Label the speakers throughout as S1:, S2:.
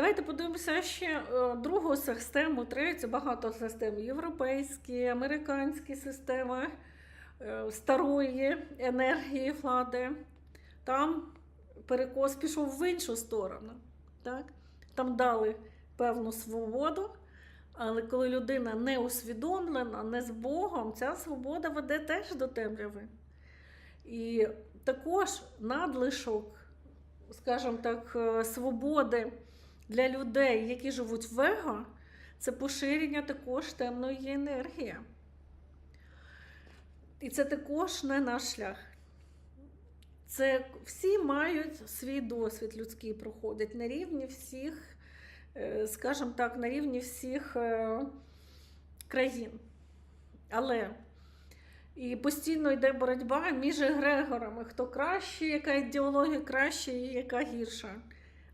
S1: Давайте подивимося ще е, другу систему, третю, багато систем. Європейські, американські системи е, старої енергії влади. Там перекос пішов в іншу сторону. Так? Там дали певну свободу, але коли людина не усвідомлена, не з Богом, ця свобода веде теж до темряви. І також надлишок, скажімо так, е, свободи для людей, які живуть в его, це поширення також темної енергії. І це також не наш шлях. Це всі мають свій досвід людський проходять на рівні всіх, е, скажімо так, на рівні всіх е, країн. Але і постійно йде боротьба між егрегорами, хто краще, яка ідеологія краще і яка гірша.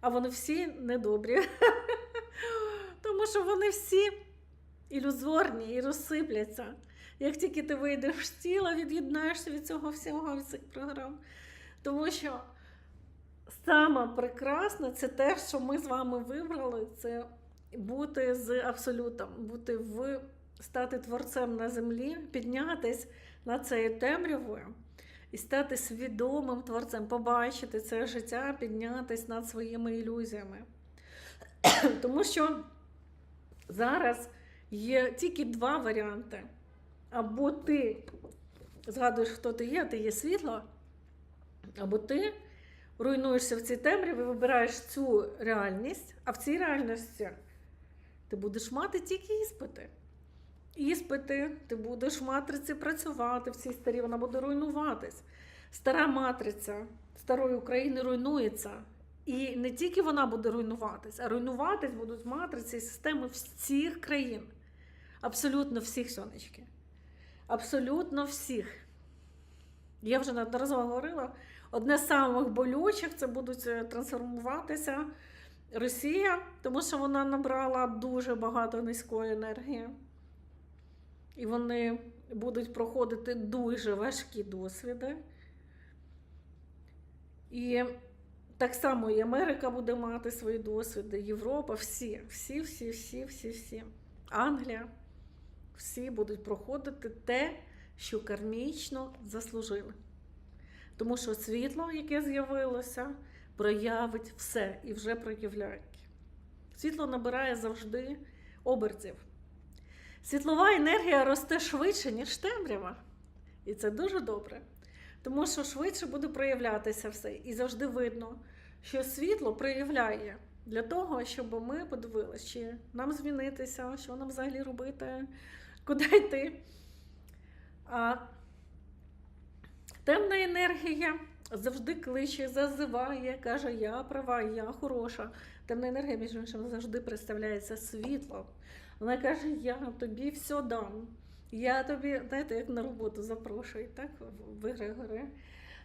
S1: А вони всі недобрі. Тому що вони всі ілюзорні і розсипляться. Як тільки ти вийдеш з тіла, від'єднаєшся від цього всього, від цих програм. Тому що саме прекрасне це те, що ми з вами вибрали, це бути з абсолютом, бути в стати творцем на землі, піднятись над цією темрявою і стати свідомим творцем, побачити це життя, піднятись над своїми ілюзіями. Тому що зараз є тільки два варіанти. Або ти згадуєш, хто ти є, ти є світло, або ти руйнуєшся в цій темряві, вибираєш цю реальність, а в цій реальності ти будеш мати тільки іспити. Іспити, ти будеш в матриці працювати в цій старій, вона буде руйнуватись. Стара матриця старої України руйнується. І не тільки вона буде руйнуватись, а руйнуватись будуть матриці і системи всіх країн. Абсолютно всіх сонечки. Абсолютно всіх. Я вже неодноразово говорила, одне з самих болючих це будуть е, трансформуватися Росія, тому що вона набрала дуже багато низької енергії. І вони будуть проходити дуже важкі досвіди. І так само і Америка буде мати свої досвіди, Європа, всі, всі, всі, всі, всі, всі. Англія, всі будуть проходити те, що кармічно заслужили. Тому що світло, яке з'явилося, проявить все і вже проявляє. Світло набирає завжди обертів. Світлова енергія росте швидше, ніж темрява. І це дуже добре. Тому що швидше буде проявлятися все. І завжди видно, що світло проявляє для того, щоб ми подивилися, чи нам змінитися, що нам взагалі робити, куди йти. А темна енергія завжди кличе, зазиває, каже, я права, я хороша. Темна енергія, між іншим, завжди представляється світлом. Вона каже, я тобі все дам. Я тобі, знаєте, як на роботу запрошую, так, в Егрегори.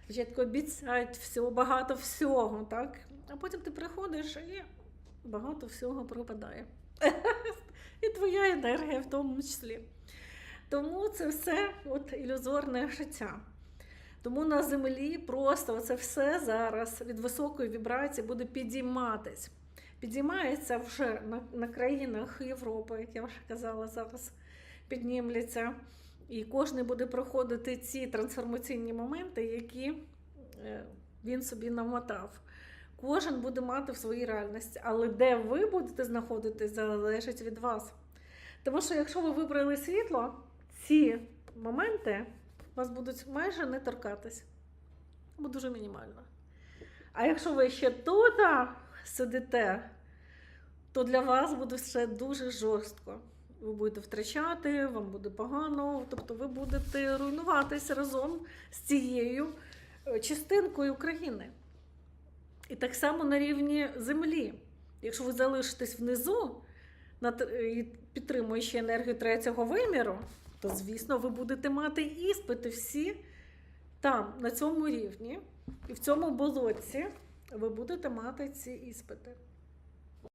S1: Спочатку обіцяють все, багато всього, так? А потім ти приходиш і багато всього пропадає. І твоя енергія в тому числі. Тому це все от ілюзорне життя. Тому на землі просто це все зараз від високої вібрації буде підійматись. Підіймається вже на, на країнах Європи, як я вже казала, зараз піднімляться. І кожен буде проходити ці трансформаційні моменти, які е, він собі намотав. Кожен буде мати в своїй реальності, але де ви будете знаходитись, залежить від вас. Тому що якщо ви вибрали світло, ці моменти вас будуть майже не торкатись, або дуже мінімально. А якщо ви ще тут сидите, то для вас буде все дуже жорстко. Ви будете втрачати, вам буде погано, тобто ви будете руйнуватися разом з цією е, частинкою України. І так само на рівні землі. Якщо ви залишитесь внизу, підтримуючи енергію третього виміру, то, звісно, ви будете мати іспити всі там, на цьому рівні, і в цьому болотці ви будете мати ці іспити.